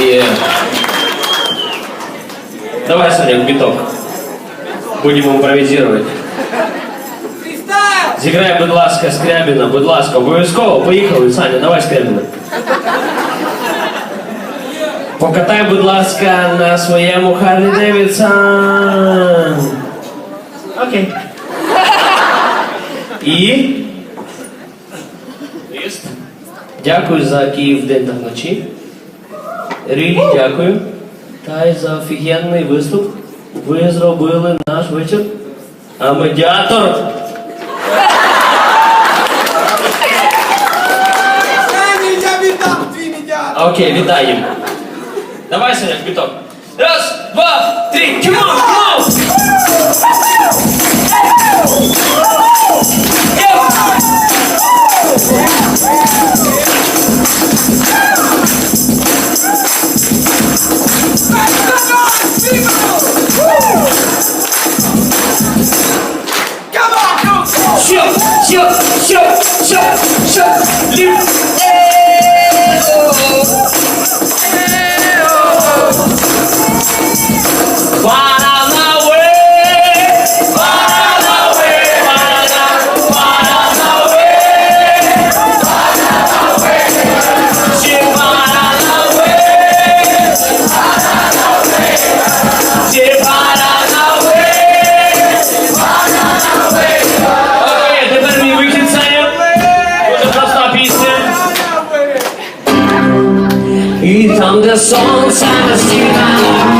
И... Давай, Саня, биток. Будем импровизировать. Зіграй, будь ласка, Скрябіна, будь ласка, обов'язково. Поїхали, Саня, давай Скрябіна. Покатай, будь ласка, на своєму Харлі Девідсон. Окей. І. Дякую за Київ день та вночі. Рілі, дякую. Та й за офігенний виступ. Ви зробили наш вечір. А медіатор. Окей, вітаємо. Давай, Саня, біток. Раз, два, три, come chup, chup, chup, chup, chup, chup. Wow. You thunderstorms and a sea